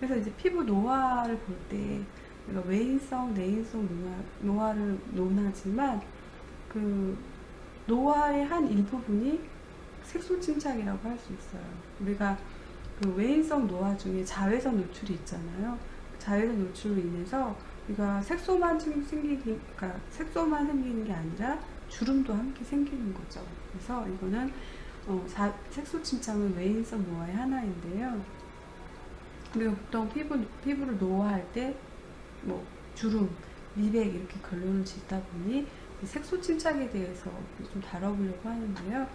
그래서 이제 피부 노화를 볼 때 우리가 외인성, 내인성 노화, 노화 를 논하지만 그 노화의 한 일부분이 색소 침착이라고 할 수 있어요. 우리가 그 외인성 노화 중에 자외선 노출이 있잖아요. 자외선 노출로 인해서 우리가 색소만 생- 생기기, 그러니까 색소만 생기는 게 아니라 주름도 함께 생기는 거죠. 그래서 이거는 어, 자- 색소 침착은 외인성 노화의 하나인데요. 우리가 보통 피부, 피부를 노화할 때, 뭐, 주름, 미백 이렇게 결론을 짓다 보니 이 색소 침착에 대해서 좀 다뤄보려고 하는데요.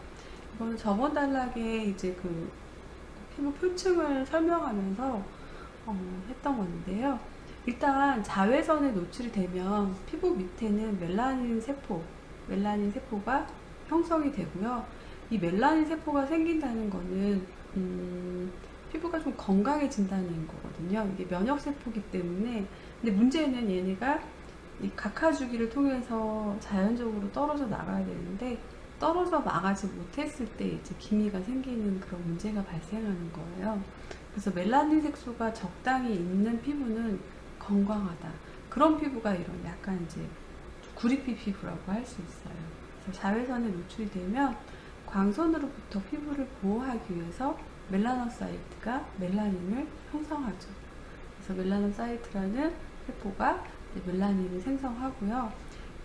이거는 저번 단락에 이제 그 피부 표층을 설명하면서 어, 했던 건데요. 일단 자외선에 노출이 되면 피부 밑에는 멜라닌 세포, 멜라닌 세포가 형성이 되고요. 이 멜라닌 세포가 생긴다는 거는 음, 피부가 좀 건강해진다는 거거든요. 이게 면역 세포기 때문에 근데 문제는 얘네가 이 각하 주기를 통해서 자연적으로 떨어져 나가야 되는데 떨어져 나가지 못했을 때 이제 기미가 생기는 그런 문제가 발생하는 거예요. 그래서 멜라닌 색소가 적당히 있는 피부는 건강하다. 그런 피부가 이런 약간 이제 구리피 피부라고 할 수 있어요. 그래서 자외선에 노출이 되면 광선으로부터 피부를 보호하기 위해서 멜라노사이트가 멜라닌을 형성하죠. 그래서 멜라노사이트라는 세포가 멜라닌을 생성하고요.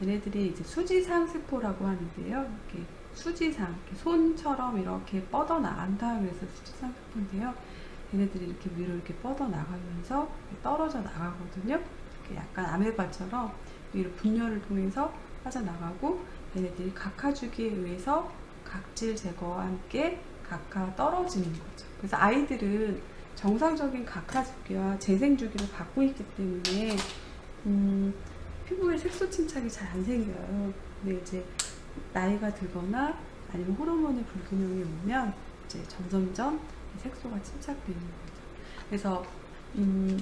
얘네들이 이제 수지상 세포라고 하는데요. 이렇게 수지상, 이렇게 손처럼 이렇게 뻗어 나간다 그래서 수지상 세포인데요. 얘네들이 이렇게 위로 이렇게 뻗어 나가면서 떨어져 나가거든요. 이렇게 약간 아메바처럼 위로 분열을 통해서 빠져나가고 얘네들이 각하주기에 의해서 각질 제거와 함께 각하 떨어지는 거죠. 그래서 아이들은 정상적인 각하주기와 재생주기를 갖고 있기 때문에 음, 피부에 색소 침착이 잘 안 생겨요. 근데 이제 나이가 들거나 아니면 호르몬의 불균형이 오면 이제 점점점 색소가 침착되는 거죠. 그래서 음,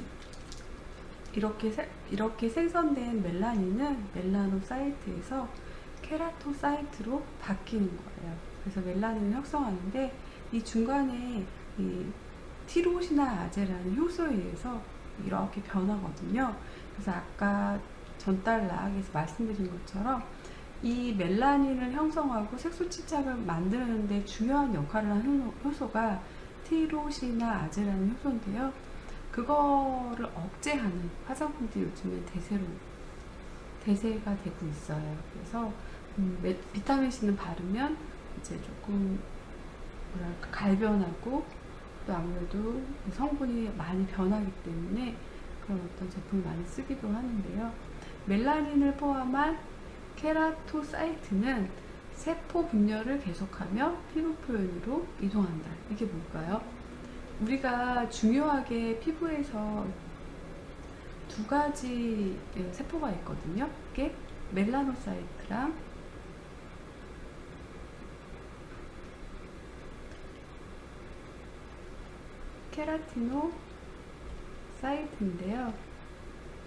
이렇게 세- 이렇게 생성된 멜라닌은 멜라노사이트에서 케라토사이트로 바뀌는 거예요. 그래서 멜라닌을 형성하는데 이 중간에 이 티로시나 아제라는 효소에 의해서 이렇게 변하거든요. 그래서 아까 전달락에서 말씀드린 것처럼 이 멜라닌을 형성하고 색소 침착을 만드는데 중요한 역할을 하는 효- 효소가 티로시나 아제라는 효소인데요. 그거를 억제하는 화장품들이 요즘에 대세로 대세가 되고 있어요. 그래서 음, 메- 비타민 C는 바르면 이제 조금 뭐랄까 갈변하고 또 아무래도 그 성분이 많이 변하기 때문에 그런 어떤 제품을 많이 쓰기도 하는데요. 멜라닌을 포함한 케라토사이트는 세포 분열을 계속하며 피부 표현으로 이동한다. 이게 뭘까요? 우리가 중요하게 피부에서 두 가지 예, 세포가 있거든요. 그게 멜라노사이트랑 케라티노 사이트인데요.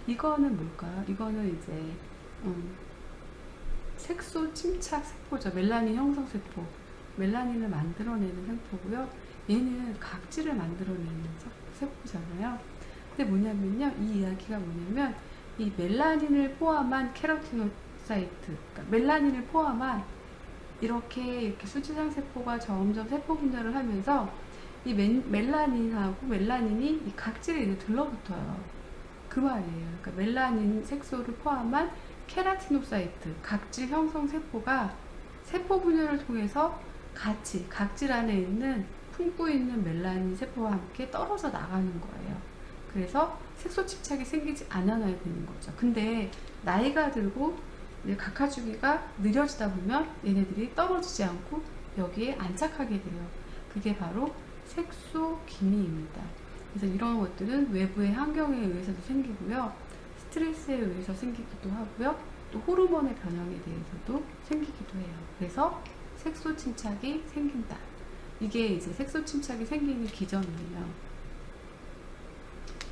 이거는 뭘까요? 이거는 이제 음, 색소 침착 세포죠. 멜라닌 형성 세포. 멜라닌을 만들어내는 세포고요. 얘는 각질을 만들어내는 세- 세포잖아요. 근데 뭐냐면요. 이 이야기가 뭐냐면 이 멜라닌을 포함한 케라티노사이트, 그러니까 멜라닌을 포함한 이렇게 이렇게 수지상 세포가 점점 세포 분열을 하면서 이 멜- 멜라닌하고 멜라닌이 이 각질에 이제 들러붙어요. 그 말이에요. 그러니까 멜라닌 색소를 포함한 케라티노사이트, 각질 형성 세포가 세포 분열을 통해서 같이 각질 안에 있는 품고 있는 멜라닌 세포와 함께 떨어져 나가는 거예요. 그래서 색소 침착이 생기지 않아야 되는 거죠. 근데 나이가 들고 이제 각하 주기가 느려지다 보면 얘네들이 떨어지지 않고 여기에 안착하게 돼요. 그게 바로 색소 기미입니다. 그래서 이런 것들은 외부의 환경에 의해서도 생기고요. 스트레스에 의해서 생기기도 하고요. 또 호르몬의 변형에 대해서도 생기기도 해요. 그래서 색소 침착이 생긴다. 이게 이제 색소 침착이 생기는 기전이에요.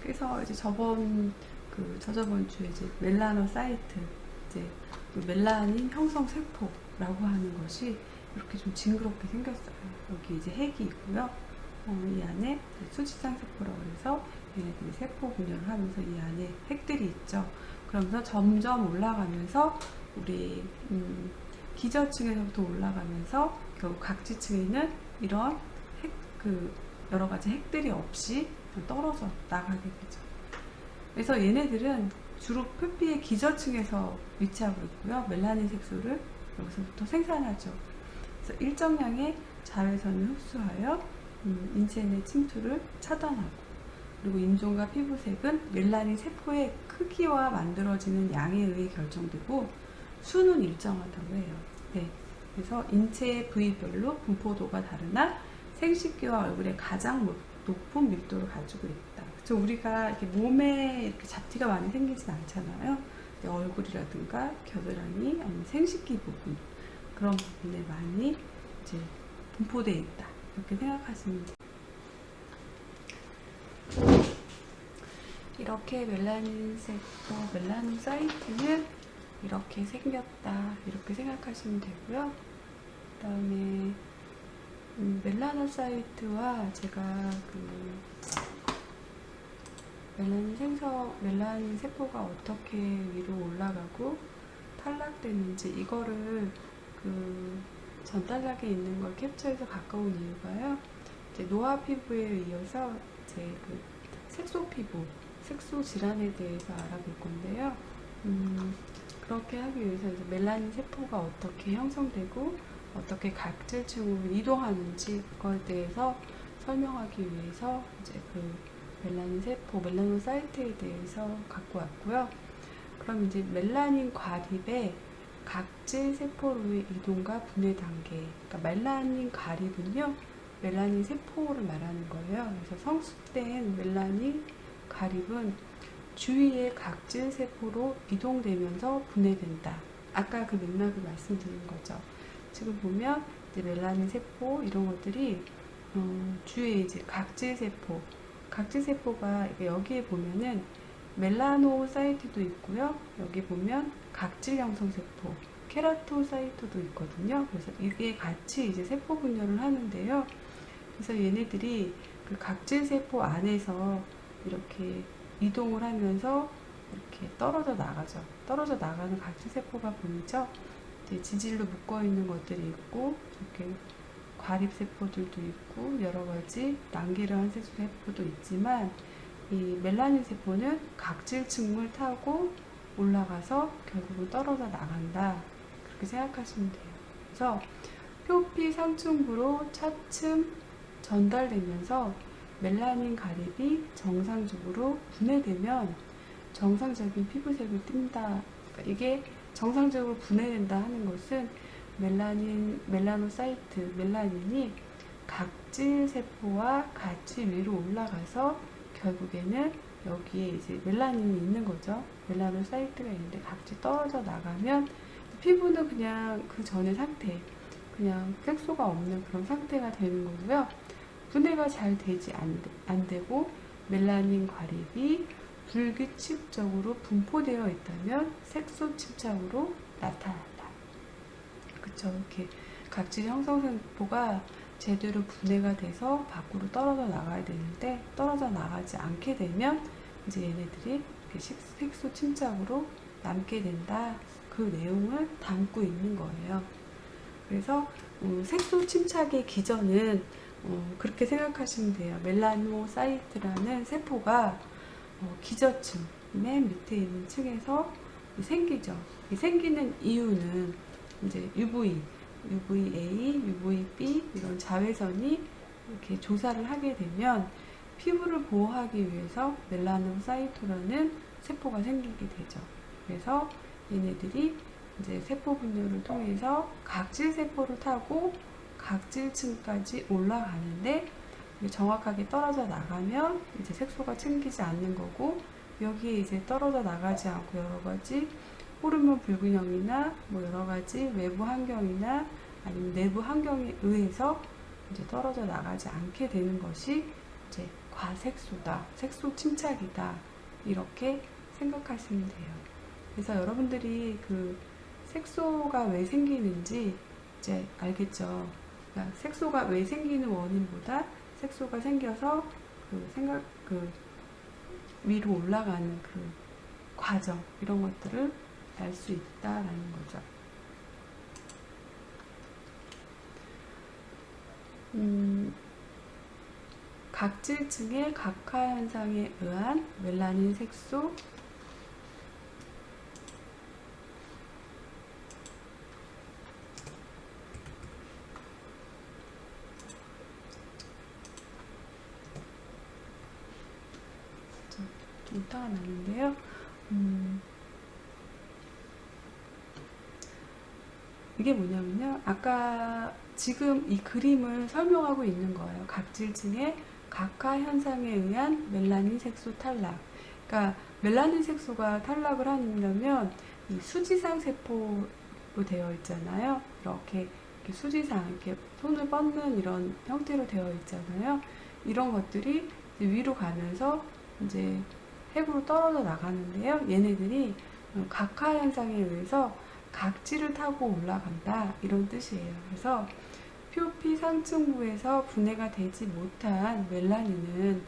그래서 이제 저번 그 저저번 주에 이제 멜라노사이트 이제 그 멜라닌 형성 세포라고 하는 것이 이렇게 좀 징그럽게 생겼어요. 여기 이제 핵이 있고요. 어, 이 안에 수지상 세포라고 해서 얘네들이 세포 분열을 하면서 이 안에 핵들이 있죠. 그러면서 점점 올라가면서 우리 음, 기저층에서부터 올라가면서 결국 각지층에는 이런 핵, 그 여러 가지 핵들이 없이 떨어져 나가게 되죠. 그래서 얘네들은 주로 표피의 기저층에서 위치하고 있고요. 멜라닌 색소를 여기서부터 생산하죠. 그래서 일정량의 자외선을 흡수하여 음, 인체 내 침투를 차단하고 그리고 인종과 피부색은 멜라닌 세포의 크기와 만들어지는 양에 의해 결정되고 수는 일정하다고 해요. 네. 그래서 인체의 부위별로 분포도가 다르나 생식기와 얼굴에 가장 높- 높은 밀도를 가지고 있다. 그래서 우리가 이렇게 몸에 이렇게 잡티가 많이 생기진 않잖아요. 얼굴이라든가 겨드랑이 아니면 생식기 부분 그런 부분에 많이 이제 분포되어 있다. 이렇게 생각하시면 돼요. 이렇게 멜라닌 세포, 멜라노사이트는 이렇게 생겼다. 이렇게 생각하시면 되고요. 그 다음에 음, 멜라노사이트와 제가 그 멜라닌 생성, 멜라닌 세포가 어떻게 위로 올라가고 탈락되는지 이거를 그 전달락에 있는 걸 캡처해서 가까운 이유가요. 이제 노화 피부에 이어서 이제 그 색소 피부, 색소 질환에 대해서 알아볼 건데요. 음, 그렇게 하기 위해서 이제 멜라닌 세포가 어떻게 형성되고 어떻게 각질층으로 이동하는지 그거에 대해서 설명하기 위해서 이제 그 멜라닌 세포, 멜라노사이트에 대해서 갖고 왔고요. 그럼 이제 멜라닌 과립의 각질 세포로의 이동과 분해 단계. 그러니까 멜라닌 과립은요, 멜라닌 세포를 말하는 거예요. 그래서 성숙된 멜라닌 과립은 주위의 각질 세포로 이동되면서 분해된다. 아까 그 맥락을 말씀드린 거죠. 지금 보면 멜라닌 세포 이런 것들이 어, 주위에 이제 각질 세포, 각질 세포가 여기에 보면은 멜라노사이트도 있고요. 여기 보면 각질 형 성 세포, 케라토사이트도 있거든요. 그래서 이게 같이 이제 세포 분열을 하는데요. 그래서 얘네들이 그 각질 세포 안에서 이렇게 이동을 하면서 이렇게 떨어져 나가죠. 떨어져 나가는 각질 세포가 보이죠? 지질로 묶어 있는 것들이 있고 이렇게 과립 세포들도 있고 여러 가지 난기를 한 세포 세포도 있지만 이 멜라닌 세포는 각질 층을 타고 올라가서 결국은 떨어져 나간다 그렇게 생각하시면 돼요. 그래서 표피 상층부로 차츰 전달되면서 멜라닌 가립이 정상적으로 분해되면 정상적인 피부색을 띈다. 그러니까 이게 정상적으로 분해된다 하는 것은 멜라닌, 멜라노사이트, 멜라닌이 각질 세포와 같이 위로 올라가서 결국에는 여기에 이제 멜라닌이 있는 거죠. 멜라노 사이트가 있는데 각질 떨어져 나가면 피부는 그냥 그 전의 상태, 그냥 색소가 없는 그런 상태가 되는 거고요. 분해가 잘 되지 안, 되- 안 되고 멜라닌 과립이 불규칙적으로 분포되어 있다면 색소 침착으로 나타난다. 그쵸? 이렇게 각질 형성세포가 제대로 분해가 돼서 밖으로 떨어져 나가야 되는데 떨어져 나가지 않게 되면 이제 얘네들이 색소 침착으로 남게 된다. 그 내용을 담고 있는 거예요. 그래서 음, 색소 침착의 기전은 어, 그렇게 생각하시면 돼요. 멜라노사이트라는 세포가 어, 기저층 맨 밑에 있는 층에서 생기죠. 이 생기는 이유는 이제 UV, UVA, UVB 이런 자외선이 이렇게 조사를 하게 되면 피부를 보호하기 위해서 멜라노사이토라는 세포가 생기게 되죠. 그래서 얘네들이 이제 세포 분열을 통해서 각질 세포를 타고 각질층까지 올라가는데 정확하게 떨어져 나가면 이제 색소가 챙기지 않는 거고 여기에 이제 떨어져 나가지 않고 여러 가지 호르몬 불균형이나 뭐 여러 가지 외부 환경이나 아니면 내부 환경에 의해서 이제 떨어져 나가지 않게 되는 것이 과색소다, 색소 침착이다 이렇게 생각하시면 돼요. 그래서 여러분들이 그 색소가 왜 생기는지 이제 알겠죠. 그러니까 색소가 왜 생기는 원인보다 색소가 생겨서 그 생각 그 위로 올라가는 그 과정 이런 것들을 알 수 있다라는 거죠. 음, 각질층의 각화 현상에 의한 멜라닌 색소 좀 이따가 나는데요. 음, 이게 뭐냐면요. 아까 지금 이 그림을 설명하고 있는 거예요. 각질층의 각화 현상에 의한 멜라닌 색소 탈락. 그러니까 멜라닌 색소가 탈락을 한다면 이 수지상 세포로 되어 있잖아요. 이렇게, 이렇게 수지상 이렇게 손을 뻗는 이런 형태로 되어 있잖아요. 이런 것들이 위로 가면서 이제 핵으로 떨어져 나가는데요. 얘네들이 각화 현상에 의해서 각질을 타고 올라간다 이런 뜻이에요. 그래서 표피 상층부에서 분해가 되지 못한 멜라닌은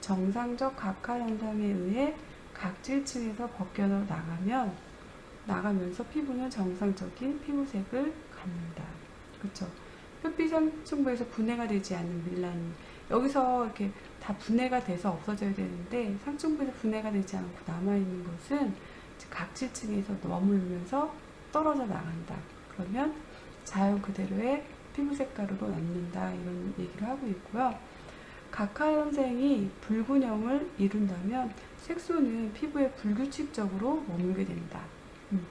정상적 각화 현상에 의해 각질층에서 벗겨져 나가면 나가면서 피부는 정상적인 피부색을 갖는다. 그렇죠? 표피 상층부에서 분해가 되지 않는 멜라닌 여기서 이렇게 다 분해가 돼서 없어져야 되는데 상층부에서 분해가 되지 않고 남아 있는 것은 각질층에서 머물면서 떨어져 나간다. 그러면 자연 그대로의 피부 색깔로 남는다. 이런 얘기를 하고 있고요. 각화 현상이 불균형을 이룬다면 색소는 피부에 불규칙적으로 머물게 된다. 음.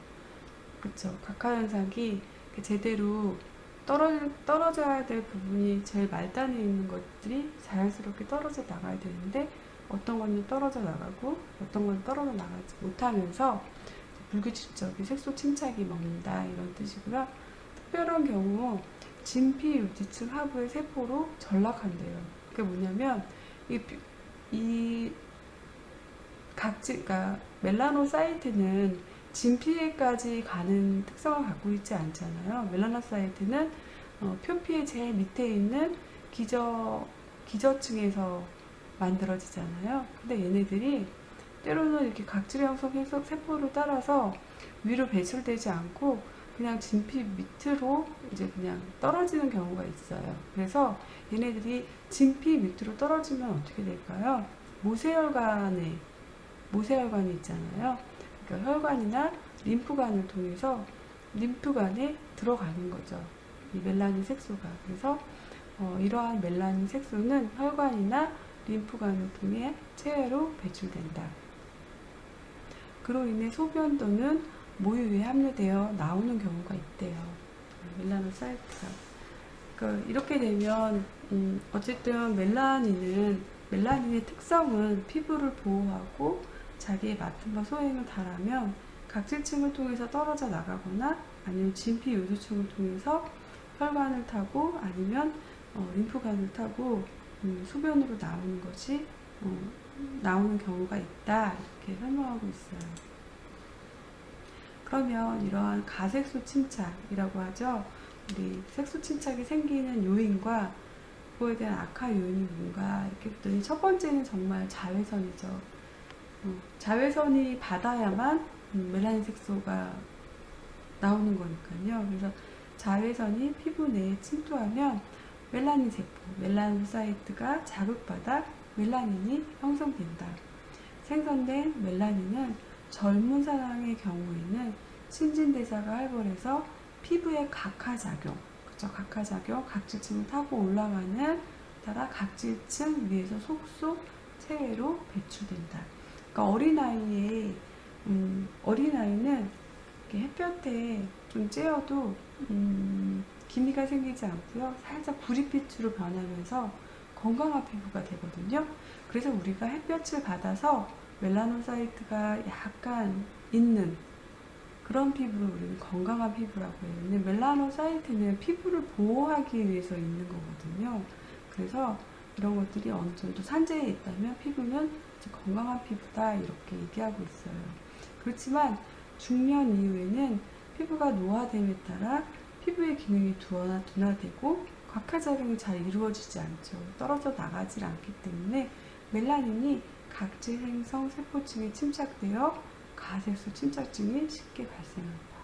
그쵸. 각화 현상이 제대로 떨어, 떨어져야 될 부분이 제일 말단에 있는 것들이 자연스럽게 떨어져 나가야 되는데 어떤 건 떨어져 나가고 어떤 건 떨어져 나가지 못하면서 불규칙적인 색소 침착이 먹는다 이런 뜻이고요. 특별한 경우 진피 유지층 하부의 세포로 전락한대요. 그게 뭐냐면 이, 이 각질, 그러니까 멜라노사이트는 진피에까지 가는 특성을 갖고 있지 않잖아요. 멜라노사이트는 어, 표피의 제일 밑에 있는 기저 기저층에서 만들어지잖아요. 근데 얘네들이 때로는 이렇게 각질 형성 해서 세포를 따라서 위로 배출되지 않고 그냥 진피 밑으로 이제 그냥 떨어지는 경우가 있어요. 그래서 얘네들이 진피 밑으로 떨어지면 어떻게 될까요? 모세혈관에 모세혈관이 있잖아요. 그러니까 혈관이나 림프관을 통해서 림프관에 들어가는 거죠. 이 멜라닌 색소가. 그래서 어, 이러한 멜라닌 색소는 혈관이나 림프관을 통해 체외로 배출된다. 그로 인해 소변 또는 모유에 함유되어 나오는 경우가 있대요. 멜라노 사이트가. 그러니까 이렇게 되면 음, 어쨌든 멜라닌은 멜라닌의 특성은 피부를 보호하고 자기의 맡은 바 소행을 다하면 각질층을 통해서 떨어져 나가거나 아니면 진피 요소층을 통해서 혈관을 타고 아니면 어, 림프관을 타고 음, 소변으로 나오는 것이 어, 나오는 경우가 있다 이렇게 설명하고 있어요. 그러면 이러한 가색소 침착이라고 하죠. 우리 색소 침착이 생기는 요인과 그거에 대한 악화 요인이 뭔가 이렇게 봤더니 첫 번째는 정말 자외선이죠. 어, 자외선이 받아야만 음, 멜라닌 색소가 나오는 거니까요. 그래서 자외선이 피부 내에 침투하면 멜라닌 세포, 멜라노사이트가 자극받아 멜라닌이 형성된다. 생성된 멜라닌은 젊은 사람의 경우에는 신진대사가 활발해서 피부의 각화작용, 그쵸? 각화작용, 각질층을 타고 올라가는 따라 각질층 위에서 속속 체외로 배출된다. 그러니까 어린아이의 음, 어린아이는 햇볕에 좀 쬐어도 음, 기미가 생기지 않고요. 살짝 구릿빛으로 변하면서 건강한 피부가 되거든요. 그래서 우리가 햇볕을 받아서 멜라노사이트가 약간 있는 그런 피부를 우리는 건강한 피부라고 해요. 근데 멜라노사이트는 피부를 보호하기 위해서 있는 거거든요. 그래서 이런 것들이 어느 정도 산재에 있다면 피부는 건강한 피부다 이렇게 얘기하고 있어요. 그렇지만 중년 이후에는 피부가 노화됨에 따라 피부의 기능이 둔화, 둔화되고 각화작용이 잘 이루어지지 않죠. 떨어져 나가질 않기 때문에 멜라닌이 각질 행성 세포층에 침착되어 가색소 침착증이 쉽게 발생한다.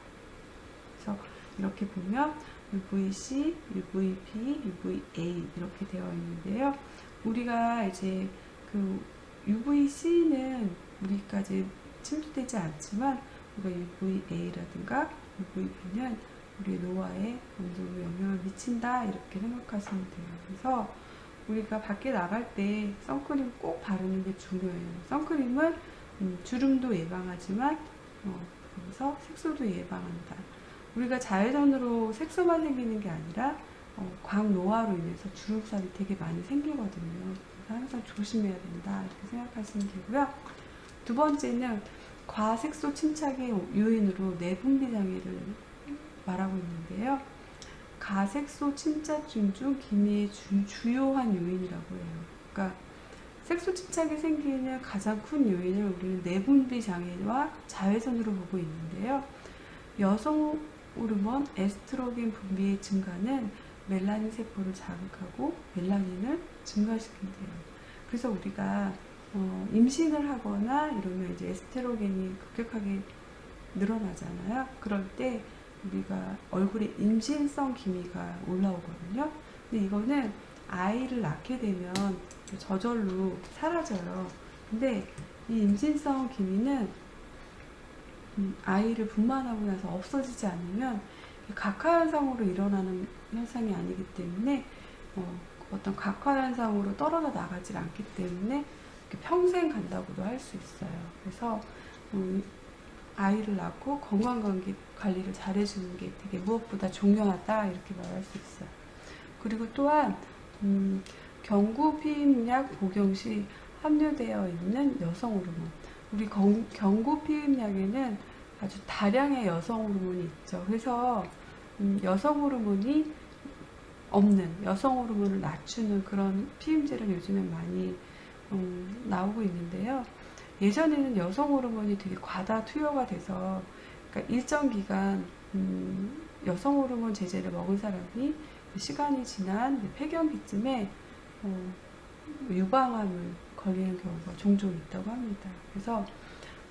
그래서 이렇게 보면 UVC, UVB, UVA 이렇게 되어 있는데요. 우리가 이제 그 UVC는 우리까지 침투되지 않지만 우리가 UVA라든가 UVB는 우리 노화에 어느 정도 영향을 미친다 이렇게 생각하시면 돼요. 그래서 우리가 밖에 나갈 때 선크림 꼭 바르는 게 중요해요. 선크림은 음, 주름도 예방하지만 어, 그래서 색소도 예방한다. 우리가 자외선으로 색소만 생기는 게 아니라 어, 광노화로 인해서 주름살이 되게 많이 생기거든요. 그래서 항상 조심해야 된다 이렇게 생각하시면 되고요. 두 번째는 과색소 침착의 요인으로 내분비 장애를 말하고 있는데요. 가색소 침착증 중 기미의 주, 주요한 요인이라고 해요. 그러니까 색소 침착이 생기는 가장 큰 요인을 우리는 내분비 장애와 자외선으로 보고 있는데요. 여성 호르몬 에스트로겐 분비의 증가는 멜라닌 세포를 자극하고 멜라닌을 증가시킨대요. 그래서 우리가 어, 임신을 하거나 이러면 이제 에스트로겐이 급격하게 늘어나잖아요. 그럴 때 우리가 얼굴에 임신성 기미가 올라오거든요. 근데 이거는 아이를 낳게 되면 저절로 사라져요. 근데 이 임신성 기미는 음, 아이를 분만하고 나서 없어지지 않으면 각화 현상으로 일어나는 현상이 아니기 때문에 어, 어떤 각화 현상으로 떨어져 나가질 않기 때문에 평생 간다고도 할 수 있어요. 그래서 음, 아이를 낳고 건강 관리, 관리를 잘해주는 게 되게 무엇보다 중요하다 이렇게 말할 수 있어요. 그리고 또한 음, 경구 피임약 복용 시 함유되어 있는 여성 호르몬. 우리 경, 경구 피임약에는 아주 다량의 여성 호르몬이 있죠. 그래서 음, 여성 호르몬이 없는 여성 호르몬을 낮추는 그런 피임제를 요즘에 많이 음, 나오고 있는데요. 예전에는 여성 호르몬이 되게 과다 투여가 돼서 그러니까 일정 기간 음, 여성 호르몬 제제를 먹은 사람이 시간이 지난 폐경기쯤에 어, 유방암을 걸리는 경우가 종종 있다고 합니다. 그래서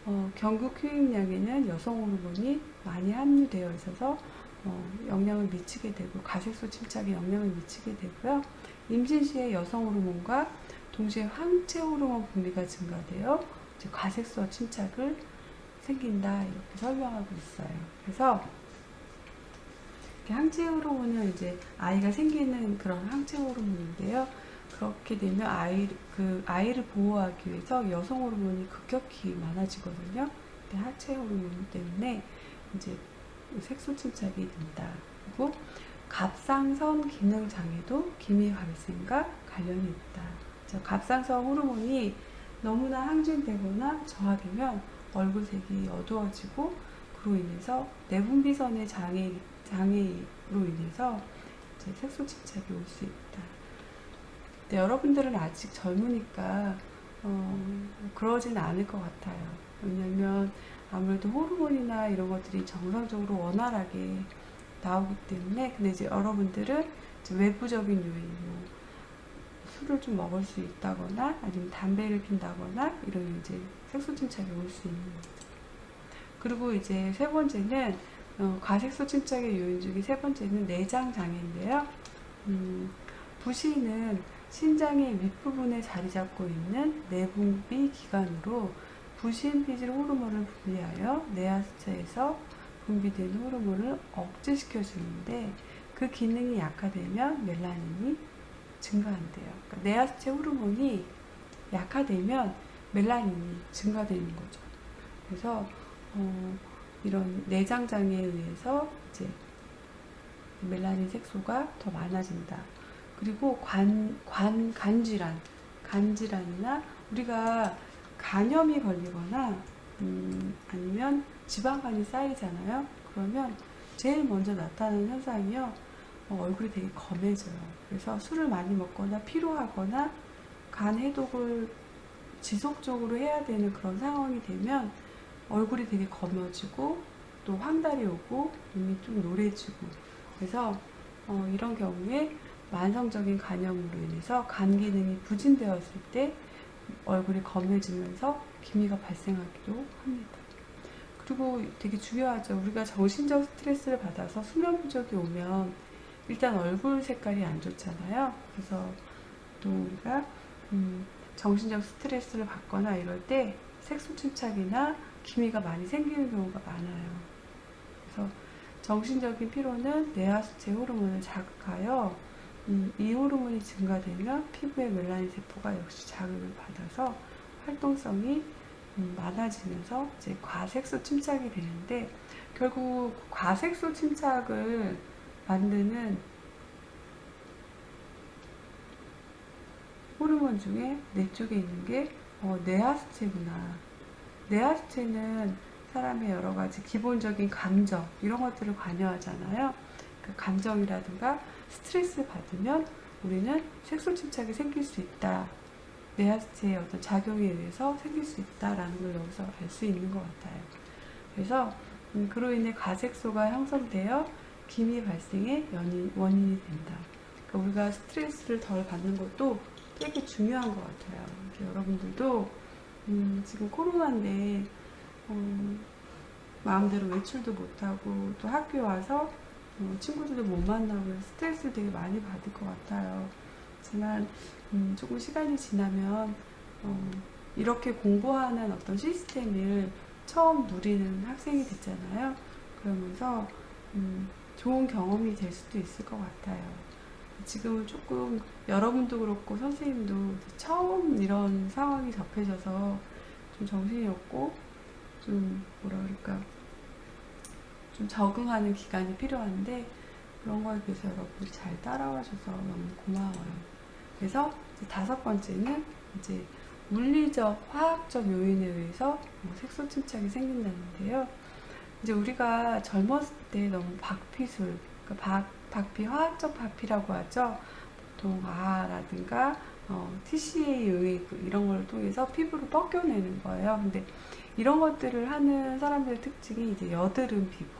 어, 경구 큐임약에는 여성 호르몬이 많이 함유되어 있어서 어, 영향을 미치게 되고 가색소 침착에 영향을 미치게 되고요. 임신 시에 여성 호르몬과 동시에 황체 호르몬 분비가 증가되어 가색소 침착을 생긴다 이렇게 설명하고 있어요. 그래서 항체 호르몬은 이제 아이가 생기는 그런 항체 호르몬인데요. 그렇게 되면 아이 그 아이를 보호하기 위해서 여성 호르몬이 급격히 많아지거든요. 근데 하체 호르몬 때문에 이제 색소 침착이 된다. 그리고 갑상선 기능 장애도 기미 발생과 관련이 있다. 저 갑상선 호르몬이 너무나 항진되거나 저하되면 얼굴색이 어두워지고 그로 인해서 내분비선의 장애 장애로 인해서 이제 색소 침착이 올 수 있다. 근데 여러분들은 아직 젊으니까 어, 그러진 않을 것 같아요. 왜냐면 아무래도 호르몬이나 이런 것들이 정상적으로 원활하게 나오기 때문에 근데 이제 여러분들은 이제 외부적인 요인 뭐 술을 좀 먹을 수 있다거나 아니면 담배를 핀다거나 이런 이제 색소 침착이 올 수 있는 거죠. 그리고 이제 세 번째는 어, 과색소 침착의 요인 중에 세 번째는 내장 장애인데요. 음, 부시는 신장의 윗부분에 자리 잡고 있는 내분비 기관으로 부신피질 호르몬을 분비하여 뇌하수체에서 분비되는 호르몬을 억제시켜 주는데 그 기능이 약화되면 멜라닌이 증가한대요. 그러니까 뇌하수체 호르몬이 약화되면 멜라닌이 증가되는 거죠. 그래서 어, 이런 내장 장애에 의해서 이제 멜라닌 색소가 더 많아진다. 그리고 관, 관, 간 질환, 간 질환이나 우리가 간염이 걸리거나 음, 아니면 지방간이 쌓이잖아요. 그러면 제일 먼저 나타나는 현상이요. 어, 얼굴이 되게 검해져요. 그래서 술을 많이 먹거나 피로하거나 간 해독을 지속적으로 해야 되는 그런 상황이 되면 얼굴이 되게 검어지고 또 황달이 오고 눈이 좀 노래지고 그래서 어, 이런 경우에 만성적인 간염으로 인해서 간 기능이 부진되었을 때 얼굴이 검해지면서 기미가 발생하기도 합니다. 그리고 되게 중요하죠. 우리가 정신적 스트레스를 받아서 수면 부족이 오면 일단 얼굴 색깔이 안 좋잖아요. 그래서 또 우리가 음, 정신적 스트레스를 받거나 이럴 때 색소 침착이나 기미가 많이 생기는 경우가 많아요. 그래서 정신적인 피로는 뇌하수체 호르몬을 자극하여 음, 이 호르몬이 증가되면 피부의 멜라닌 세포가 역시 자극을 받아서 활동성이 음, 많아지면서 이제 과색소 침착이 되는데 결국 과색소 침착을 만드는 호르몬 중에 뇌 쪽에 있는 게 어, 뇌하수체구나. 뇌하수체는 사람의 여러 가지 기본적인 감정 이런 것들을 관여하잖아요. 그 감정이라든가 스트레스 받으면 우리는 색소 침착이 생길 수 있다. 뇌하수체의 어떤 작용에 의해서 생길 수 있다라는 걸 여기서 알 수 있는 것 같아요. 그래서 음, 그로 인해 가색소가 형성되어 기미 발생의 원인, 원인이 된다. 그러니까 우리가 스트레스를 덜 받는 것도 되게 중요한 것 같아요. 여러분들도 음, 지금 코로나인데 어, 마음대로 외출도 못하고 또 학교 와서 어, 친구들도 못 만나고 스트레스를 되게 많이 받을 것 같아요. 하지만 음, 조금 시간이 지나면 어, 이렇게 공부하는 어떤 시스템을 처음 누리는 학생이 됐잖아요. 그러면서 음, 좋은 경험이 될 수도 있을 것 같아요. 지금은 조금 여러분도 그렇고 선생님도 처음 이런 상황이 접해져서 좀 정신이 없고 좀 뭐라 그럴까 좀 적응하는 기간이 필요한데 그런 거에 비해서 여러분들이 잘 따라와 줘서 너무 고마워요. 그래서 다섯 번째는 이제 물리적, 화학적 요인에 의해서 뭐 색소 침착이 생긴다는데요. 이제 우리가 젊었을 때 너무 박피술, 그러니까 박, 박피, 화학적 박피라고 하죠. 보통 아라든가 어, TCA 요인 이런 걸 통해서 피부를 벗겨내는 거예요. 근데 이런 것들을 하는 사람들의 특징이 이제 여드름 피부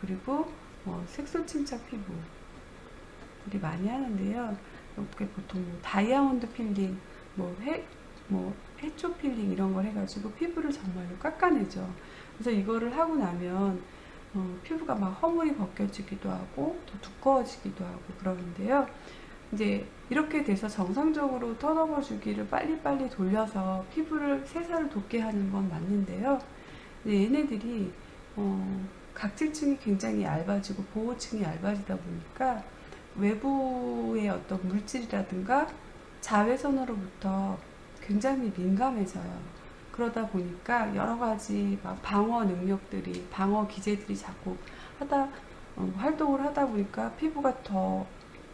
그리고 어, 색소 침착 피부들이 많이 하는데요. 이렇게 보통 뭐 다이아몬드 필링, 뭐 해, 뭐 해초 필링 이런 걸 해가지고 피부를 정말로 깎아내죠. 그래서 이거를 하고 나면 어, 피부가 막 허물이 벗겨지기도 하고 또 두꺼워지기도 하고 그러는데요. 이제 이렇게 돼서 정상적으로 턴오버 주기를 빨리빨리 돌려서 피부를 세살을 돋게 하는 건 맞는데요. 얘네들이 어, 각질층이 굉장히 얇아지고 보호층이 얇아지다 보니까 외부의 어떤 물질이라든가 자외선으로부터 굉장히 민감해져요. 그러다 보니까 여러 가지 막 방어 능력들이 방어 기제들이 자꾸 하다 어, 활동을 하다 보니까 피부가 더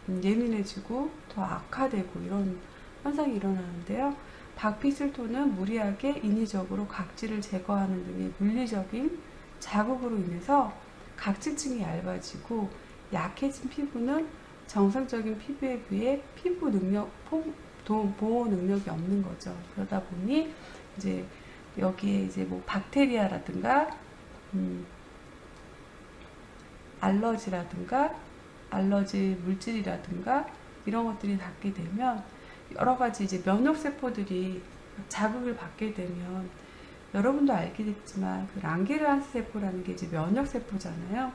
음, 예민해지고 더 악화되고 이런 현상이 일어나는데요. 박피슬토는 무리하게 인위적으로 각질을 제거하는 등의 물리적인 자극으로 인해서 각질층이 얇아지고 약해진 피부는 정상적인 피부에 비해 피부 능력, 보호 능력이 없는 거죠. 그러다 보니 이제 여기에 이제 뭐 박테리아라든가 음, 알러지라든가 알러지 물질이라든가 이런 것들이 닿게 되면 여러 가지 이제 면역 세포들이 자극을 받게 되면 여러분도 알겠지만 그 랑게르한스 세포라는 게 이제 면역 세포잖아요.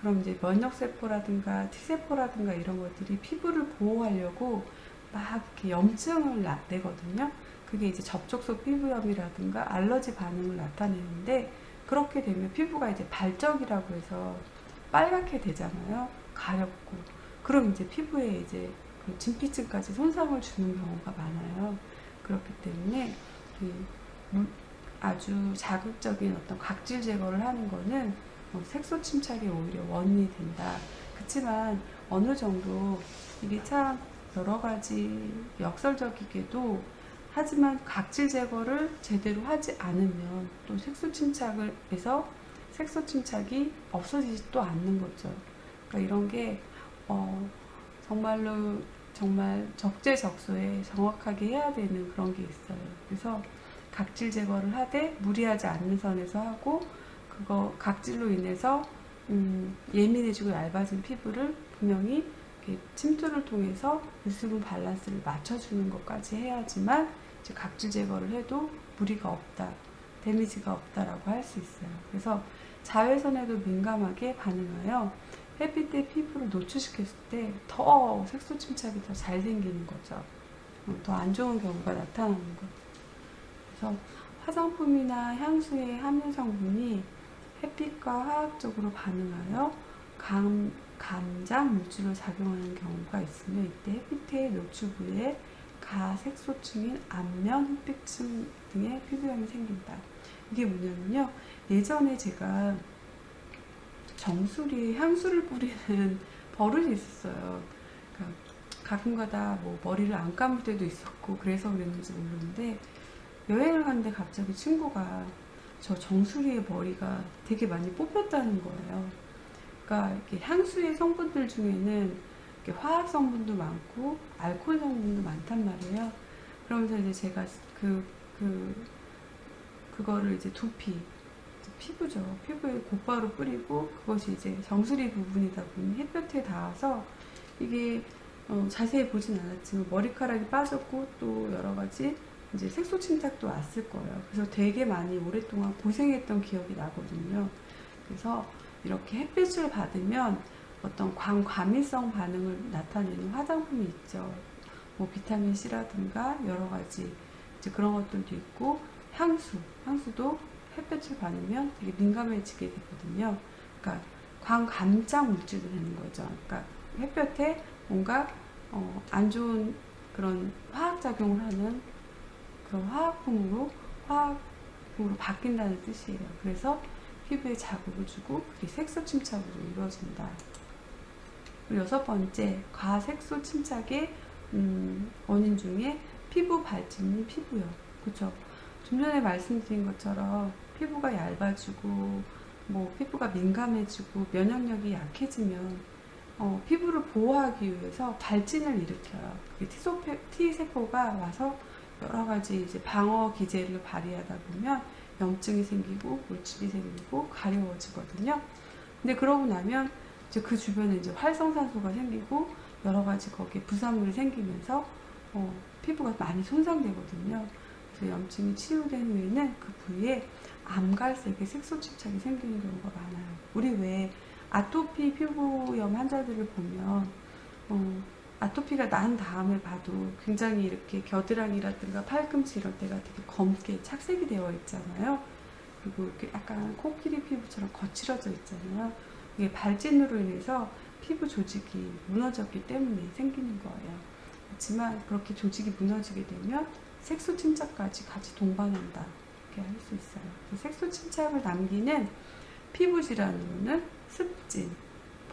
그럼 이제 면역 세포라든가 T 세포라든가 이런 것들이 피부를 보호하려고 막 이렇게 염증을 나- 내거든요. 그게 이제 접촉소 피부염이라든가 알러지 반응을 나타내는데 그렇게 되면 피부가 이제 발적이라고 해서 빨갛게 되잖아요. 가렵고. 그럼 이제 피부에 이제 그 진피층까지 손상을 주는 경우가 많아요. 그렇기 때문에 아주 자극적인 어떤 각질 제거를 하는 거는 어, 색소 침착이 오히려 원인이 된다. 그렇지만 어느 정도 이게 참 여러 가지 역설적이게도 하지만 각질 제거를 제대로 하지 않으면 또 색소 침착을 해서 색소 침착이 없어지지도 않는 거죠. 그러니까 이런 게 어, 정말로 정말 적재적소에 정확하게 해야 되는 그런 게 있어요. 그래서 각질 제거를 하되 무리하지 않는 선에서 하고 그거 각질로 인해서 음, 예민해지고 얇아진 피부를 분명히 침투를 통해서 유수분 밸런스를 맞춰주는 것까지 해야지만 각질 제거를 해도 무리가 없다, 데미지가 없다라고 할 수 있어요. 그래서 자외선에도 민감하게 반응하여 햇빛에 피부를 노출시켰을 때 더 색소 침착이 더 잘 생기는 거죠. 더 안 좋은 경우가 나타나는 거죠. 그래서 화장품이나 향수의 함유 성분이 햇빛과 화학적으로 반응하여 감, 감장 물질로 작용하는 경우가 있으며 이때 햇빛의 노출 부위에 가색소층인 안면 흑백층 등의 피부염이 생긴다. 이게 뭐냐면요. 예전에 제가 정수리에 향수를 뿌리는 버릇이 있었어요. 그러니까 가끔가다 뭐 머리를 안 감을 때도 있었고 그래서 그랬는지 모르는데 여행을 갔는데 갑자기 친구가 저 정수리에 머리가 되게 많이 뽑혔다는 거예요. 그러니까 이렇게 향수의 성분들 중에는 화학 성분도 많고 알코올 성분도 많단 말이에요. 그러면서 이제 제가 그, 그, 그거를 이제 두피, 피부죠. 피부에 곧바로 뿌리고 그것이 이제 정수리 부분이다 보니 햇볕에 닿아서 이게 어, 자세히 보진 않았지만 머리카락이 빠졌고 또 여러 가지 이제 색소 침착도 왔을 거예요. 그래서 되게 많이 오랫동안 고생했던 기억이 나거든요. 그래서 이렇게 햇빛을 받으면 어떤 광과미성 반응을 나타내는 화장품이 있죠. 뭐 비타민 C라든가 여러 가지 이제 그런 것들도 있고 향수, 향수도 햇볕을 받으면 되게 민감해지게 되거든요. 그러니까 광감장 물질이 되는 거죠. 그러니까 햇볕에 뭔가 어, 안 좋은 그런 화학 작용을 하는 그런 화학품으로 화학품으로 바뀐다는 뜻이에요. 그래서 피부에 자극을 주고 그게 색소 침착으로 이루어진다. 여섯 번째, 과색소 침착의 음, 원인 중에 피부 발진이 피부염. 그렇죠? 좀 전에 말씀드린 것처럼 피부가 얇아지고 뭐 피부가 민감해지고 면역력이 약해지면 어, 피부를 보호하기 위해서 발진을 일으켜요. T소페, T세포가 와서 여러 가지 이제 방어 기제를 발휘하다 보면 염증이 생기고 물집이 생기고 가려워지거든요. 근데 그러고 나면 이제 그 주변에 이제 활성산소가 생기고 여러 가지 거기에 부산물이 생기면서 어, 피부가 많이 손상되거든요. 그래서 염증이 치유된 후에는 그 부위에 암갈색의 색소 침착이 생기는 경우가 많아요. 우리 왜 아토피 피부염 환자들을 보면 어, 아토피가 난 다음에 봐도 굉장히 이렇게 겨드랑이라든가 팔꿈치 이런 데가 되게 검게 착색이 되어 있잖아요. 그리고 이렇게 약간 코끼리 피부처럼 거칠어져 있잖아요. 이게 발진으로 인해서 피부 조직이 무너졌기 때문에 생기는 거예요. 그렇지만 그렇게 조직이 무너지게 되면 색소 침착까지 같이 동반한다. 이렇게 할 수 있어요. 그래서 색소 침착을 남기는 피부 질환으로는 습진,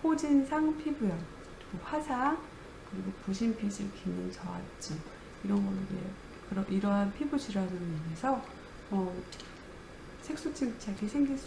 포진상 피부염, 화상, 그리고 부신피질 기능 저하증 이런 걸로 이러한 피부 질환으로 인해서 어, 색소 침착이 생길 수